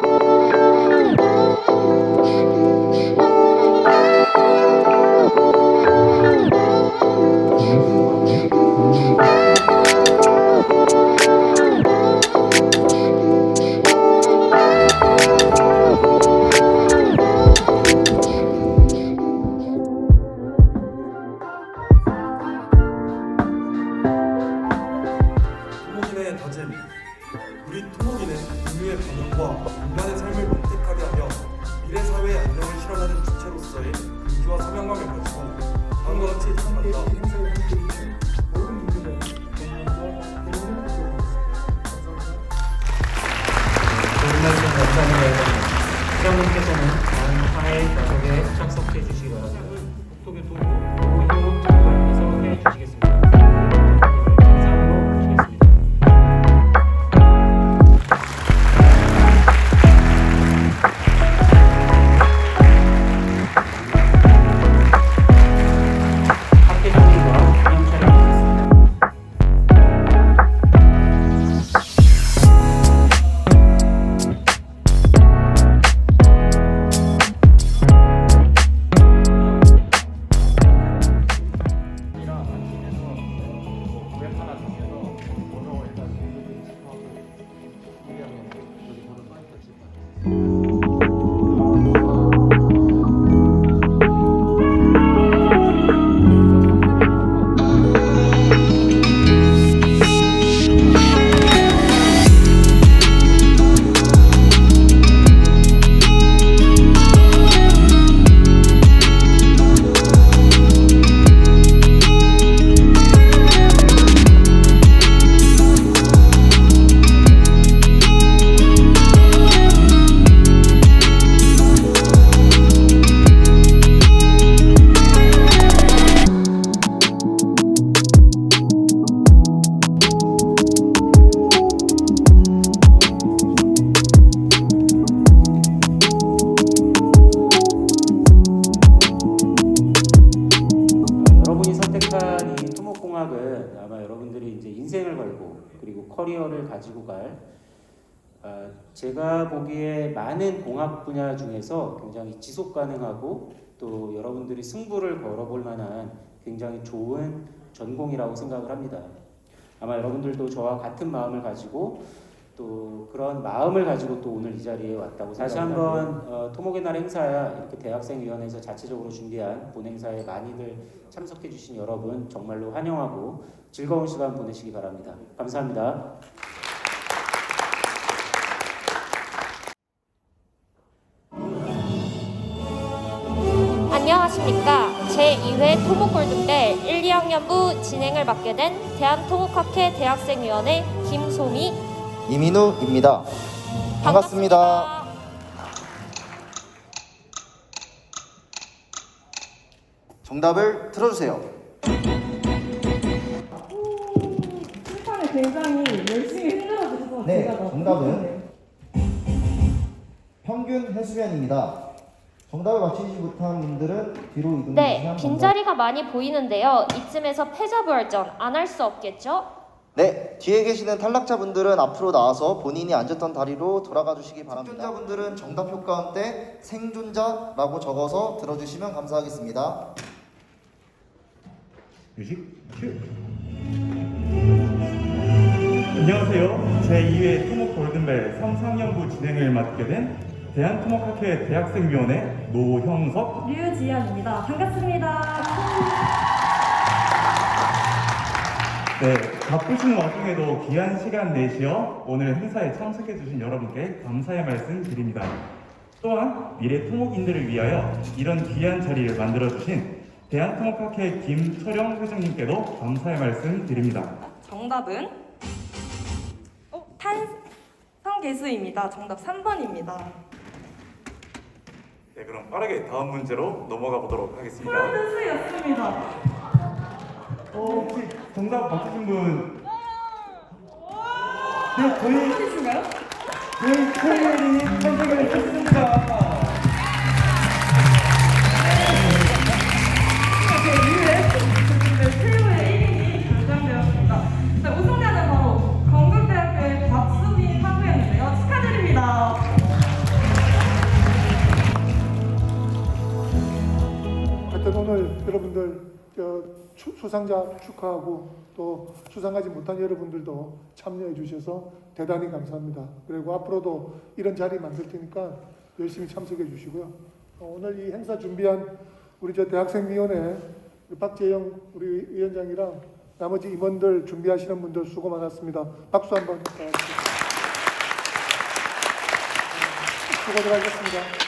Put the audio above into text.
Oh, you. 해 주시기 바랍니다. 가지고 갈 아, 제가 보기에 많은 공학 분야 중에서 굉장히 지속 가능하고 또 여러분들이 승부를 걸어볼 만한 굉장히 좋은 전공이라고 생각을 합니다. 아마 여러분들도 저와 같은 마음을 가지고 또 그런 마음을 가지고 또 오늘 이 자리에 왔다고 다시 한번 어, 토목의 날 행사야 이렇게 대학생위원회에서 자체적으로 준비한 본 행사에 많이들 참석해 주신 여러분 정말로 환영하고 즐거운 시간 보내시기 바랍니다. 감사합니다. 안녕하십니까. 제2회 토목골든벨 1, 2학년부 진행을 맡게 된 대한토목학회 대학생위원회 김소미 이민우입니다. 반갑습니다. 정답을 들어주세요. 심판을 굉장히 열심히 흔들어 주셔서 네, 제가 정답은. 평균 해수면입니다. 정답을 맞히지 못한 분들은 뒤로 이동해 네, 주시면 빈자리가 많이 보이는데요. 이쯤에서 패자부활전 안 할 수 없겠죠? 네, 뒤에 계시는 탈락자분들은 앞으로 나와서 본인이 앉았던 다리로 돌아가 주시기 바랍니다. 생존자분들은 정답 효과음 때 생존자라고 적어서 들어주시면 감사하겠습니다. 뮤직 큐. 안녕하세요. 제2회 토목 골든벨 3, 4학년부 진행을 맡게 된 대한토목학회 대학생위원회 노형석 류지연입니다. 반갑습니다. 네, 바쁘신 와중에도 귀한 시간 내시어 오늘 행사에 참석해 주신 여러분께 감사의 말씀 드립니다. 또한 미래 토목인들을 위하여 이런 귀한 자리를 만들어 주신 대한토목학회 김철영 회장님께도 감사의 말씀 드립니다. 정답은 어, 탄성계수입니다. 정답 3번입니다. 네, 그럼 빠르게 다음 문제로 넘어가 보도록 하겠습니다. 프로듀스였습니다. 어, 혹시 정답 맞추신 분? 네, 저희 어디신가요? 저희 코리안이 선택을 했습니다. 제2회 토목 여러분들 수상자 축하하고 또 수상하지 못한 여러분들도 참여해 주셔서 대단히 감사합니다. 그리고 앞으로도 이런 자리 만들 테니까 열심히 참석해 주시고요. 어, 오늘 이 행사 준비한 우리 저 대학생위원회 박재영 우리 위원장이랑 나머지 임원들 준비하시는 분들 수고 많았습니다. 박수 한번 부탁드립니다. 수고들 하셨습니다.